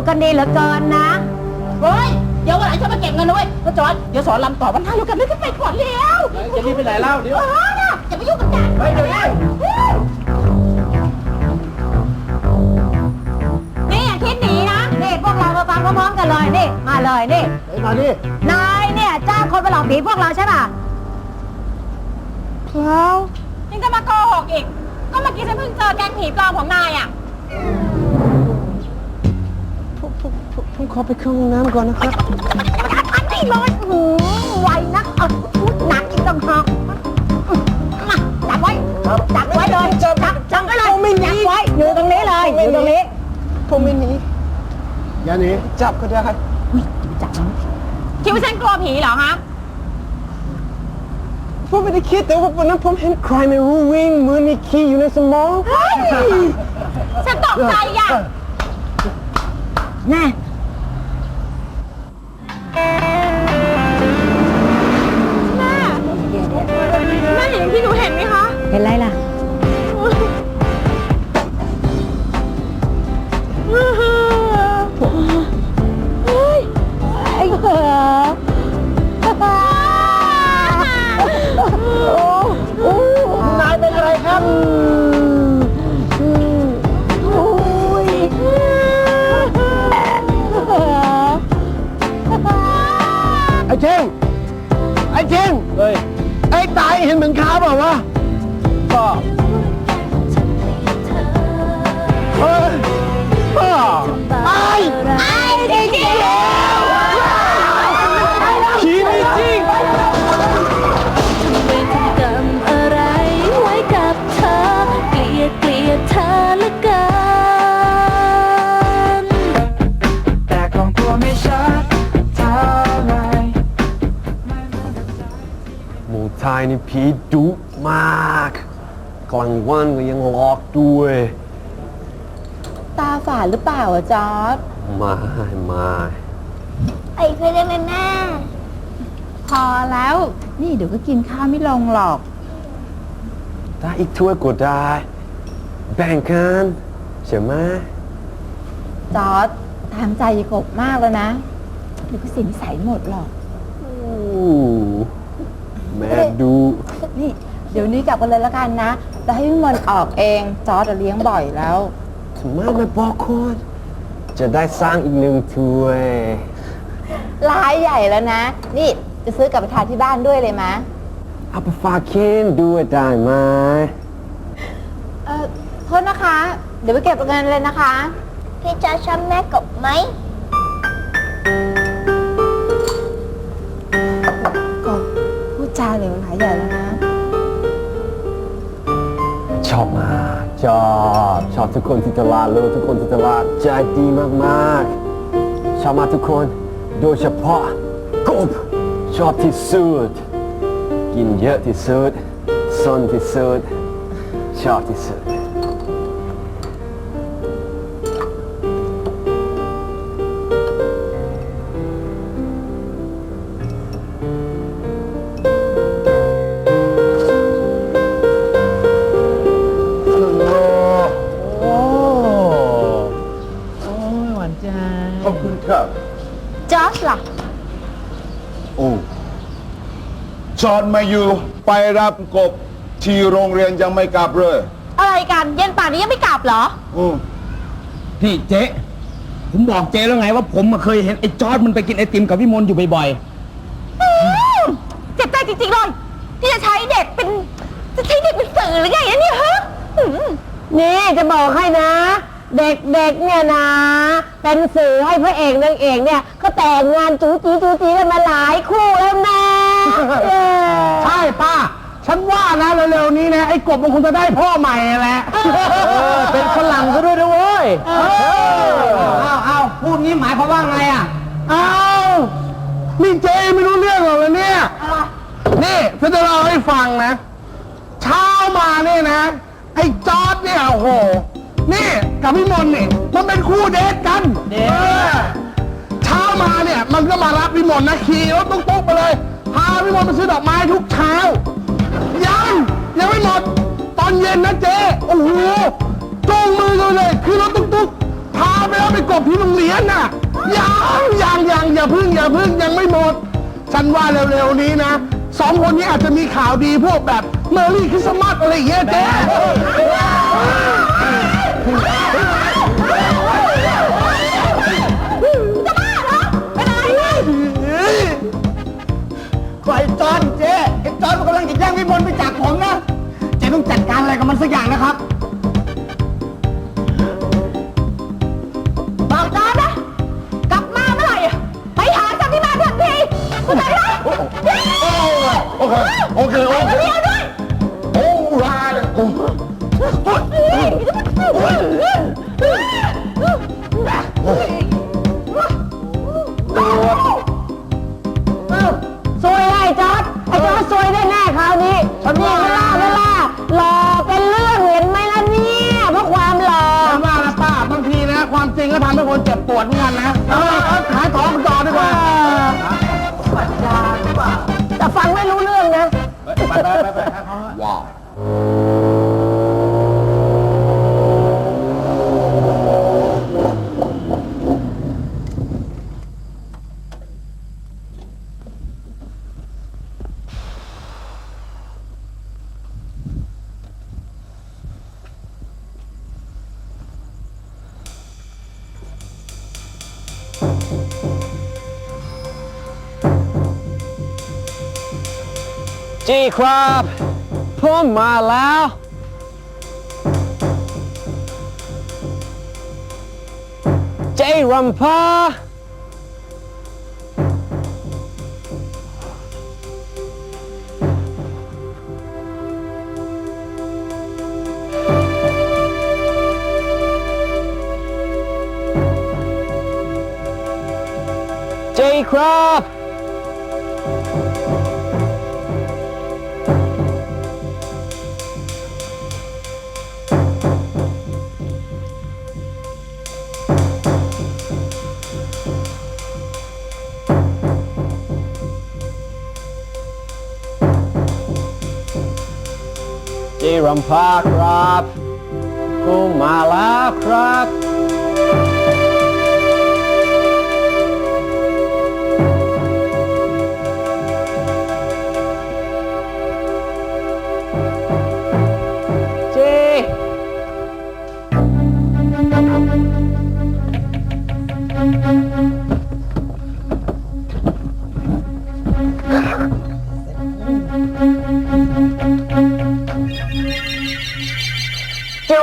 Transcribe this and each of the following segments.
กกันดีเหลือเกินนะ เฮ้ย เดี๋ยววันไหนฉันมาเก็บเงินนะเว้ยก็จอดเดี๋ยวสอนลำต่อวันท้ายแล้วกันไม่ขึ้นไปก่อนเร็วจะรีบไปไหนเล่าเดี๋ยวเออน่ะอย่าไปยุ่งกับแกเฮ้ยเดี๋ยวนี้นี่อย่าคิดหนีนะ นี่พวกเรามาฟังพร้อมๆกันเลยนี่ มาเลยนี่ เฮ้ยมาดินายเนี่ยจ้างคนมาหลอกผีพวกเราใช่ป่ะเปล่ายังจะมาโกหกอีก ก็เมื่อกี้ฉันเพิ่งเจอแกงผีปลอมของนายอะ ผมขอไปเข้าห้องน้ำก่อนนะครับ อันนี้เลยหือไวนักเอาพูดหนักอีกต่างหากมาจับไว้จับไว้เลยจับจับไว้เลยจับไว้อยู่ตรงนี้เลยอยู่ตรงนี้ผมไม่หนีอย่าหนีจับก็ได้คิดว่าฉันกลัวผีเหรอฮะผมไม่ได้คิดแต่ว่าวันนั้นผมเห็นใครไม่รู้วิ่งเหมือนมีขี้อยู่ในสมองฉันตกใจอะแน่ เห็นไรล่ะ ไอ้เหรอนายเป็นอะไรครับไอ้เท่งไอ้เท่งเฮ้ย ไอ้ตายเห็นเหมือนข้าเปล่าวะ ก็เฮ้ยพ่อไอ้ไอ้จริงผีไม่จริงเวรทำกรรมอะไรไว้กับเธอเกลียดเกดเธอเหลือเกินแต่ของตัวไม่ชัดเท่าไหรหมูไทยนี่ผีดุ กลางวันก็ยังหลอกด้วย ตาฝาดหรือเปล่าอะจอร์ดมามาไอ้เคยได้ไหมแม่ พอแล้ว นี่เดี๋ยวก็กินข้าวไม่ลงหรอก ถ้าอีกถ้วยก็ได้ แบ่งกันใช่ไหมจอร์ดตามใจยายกบมากแล้วนะเดี๋ยวก็เสียนิสัยหมดหรอก อู้แม่ดู นี่ เดี๋ยวนี้กลับกันเลยแล้วกันนะ จะให้พี่มนต์ออกเองจอร์ดอะเลี้ยงบ่อยแล้วทำไมไม่บอกคนจะได้สร้างอีกหนึ่งถ้วยร้ายใหญ่แล้วนะ นี่จะซื้อกลับไปทานที่บ้านด้วยเลยมะเอาไปฝากเคนด้วยได้ไหมเออโทษนะคะ เดี๋ยวไปเก็บเงินเลยนะคะ พี่จะชอบแม่กบไหมก็พูดจาเหลวไหลใหญ่แล้วนะ ชอบมากชอบชอบทุกคนที่ตลาดเลยทุกคนที่ตลาดใจดีมากๆชอบมากทุกคน โดยเฉพาะกบชอบที่สุดกินเยอะที่สุดสนที่สุดชอบที่สุด วานใจขอบคุณครับ จอร์จล่ะ โอ้จอดมาอยู่ไปรับกบที่โรงเรียนยังไม่กลับเลยอะไรกันเย็นป่านนี้ยังไม่กลับเหรอ อืมพี่เจ๊ผมบอกเจ๊แล้วไงว่าผมมาเคยเห็นไอ้จอร์ดมันไปกินไอติมกับพี่มนต์อยู่บ่อยเจ็บใจจริงๆเลยที่จะใช้เด็กเป็น จะใช้เด็กเป็นสื่อหรือไงอะเนี่ยฮะหืมนี่จะบอกให้นะ เด็กๆเนี่ยนะ เป็นสื่อให้พระเอกนางเอกเนี่ย ก็แต่งงานจูจีจูจีกันมาหลายคู่แล้วแม่เออๆใช่ป้า ฉันว่านะเร็วๆนี้นะไอ้กบมันคงจะได้พ่อใหม่แหละเป็นฝรั่งซะด้วยนะเว้ยอ้าวอ้าวพูดงี้หมายความว่าไงอะอ้าวนี่เจ๊ไม่รู้เรื่องเหรอวะเนี่ยนี่ฉันจะเล่าให้ฟังนะ เช้ามาเนี่ยนะ ไอ้จอร์ดเนี่ยโอ้โหนี่ กับพี่มนต์นี่มันเป็นคู่เดทกันเดท ออเช้ามาเนี่ยมันก็มารับพี่มนต์นะขี่รถตุ๊กๆไปเลย พาพี่มนต์ไปซื้อดอกไม้ทุกเช้า ยังยังไม่หมด ตอนเย็นนะเจ๊โอ้โหจูงมือกันเลยคือรถตุ๊กๆพาไปแล้วไปกบบที่โรงเรียนน่ะยังยังยังอย่าพึ่งอย่าพึ่งยังไม่หมด ฉันว่าเร็วๆนี้นะสองคนนี้อาจจะมีข่าวดีพวกแบบเมอรี่คริสต์มาสอะไรอย่างเงี้ยเจ๊ ก็ไอ้จอนเจ๊ไอ้จอนมันกำลังจะแย่งพี่มนต์ไปจากผมนะ เจ๊ต้องจัดการอะไรกับมันสักอย่างนะครับ บอกจอนนะ กลับมาเมื่อไหร่อะไปหาจันที่บ้านทันทีคุณไหนนะโอเคโอเคโอเค เดียวด้วย โอ้รายโอ้ ซวยไอ้จอร์ดไอ้จอร์ดซวยแน่ๆคราวนี้ฉันว่าเวลาเวลาหล่อเป็นเรื่องเห็นไหมล่ะเนี่ยเพราะความหล่อ ฉันว่านะป้าบางทีนะ ความจริงก็ทำให้คนเจ็บปวดเหมือนกันนะ เออ จีครับผมมาแล้ว เจรัมพาเจครับ รำพาครับ กุมาลาครับ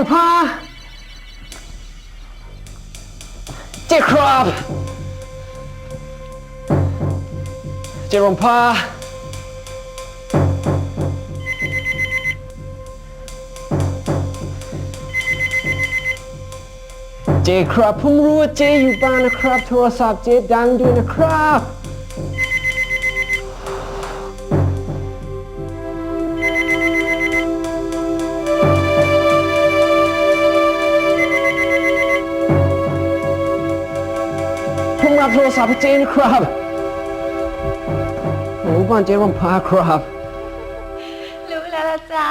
เจรัมพาเจครับเจรัมพาเจครับผมรู้ว่าเจอยู่บ้านนะครับ โทรศัพท์เจดังด้วยนะครับ ผมรับโทรศัพท์ให้เจนะครับโอ้บ้านเจรัมพาครับ รู้แล้วละจ้า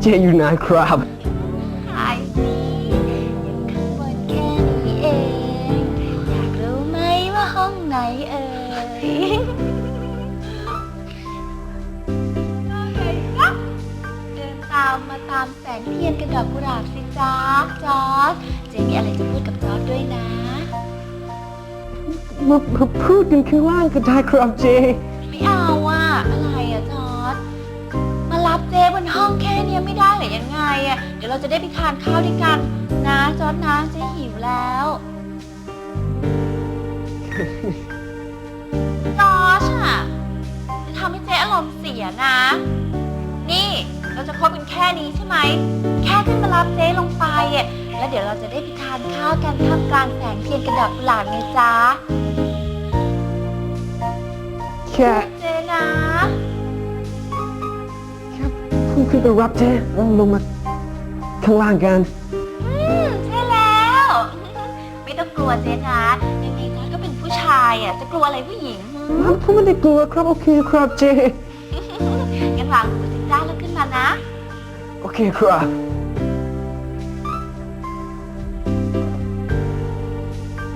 เจอยู่ไหนครับหายสิอยู่ข้างบนแค่นี้เอง อยากรู้ไหมว่าห้องไหนเอ่ยเดินตามมาตามแสงเทียนกับดอกกุหลาบสิจ้าจอร์ด เจมีอะไรจะพูดกับจอร์ดด้วยนะมาพูดกันข้างล่างก็ได้ครับเจ ไม่เอาอะอะไรอะจอร์ดมารับเจบนห้องแค่เนี้ยไม่ได้หรือยังไงอะเดี๋ยวเราจะได้ไปทานข้าวด้วยกัน นะจอร์ดนะเจหิวแล้วจอร์จอะจะทำให้เจอารมณ์เสียนะ นี่เราจะคบกันแค่นี้ใช่ไหม แค่ขึ้นมารับเจลงไปอะ แล้วเดี๋ยวเราจะได้ไปทานข้าวกันท่ามกลางแสงเทียนกระดับกุหลาบไงจ๊ะแค่เจนะแค่ผมขึ้นไปรับเจแล้วลงมาข้างล่างกัน อืมใช่แล้ว ไม่ต้องกลัวเจนะยังไงนะก็เป็นผู้ชายอะจะกลัวอะไรผู้หญิงหืมผมไม่ได้กลัวครับโอเคครับเจงั้นวางมือสิจ้าแล้วขึ้นมานะ โอเคครับ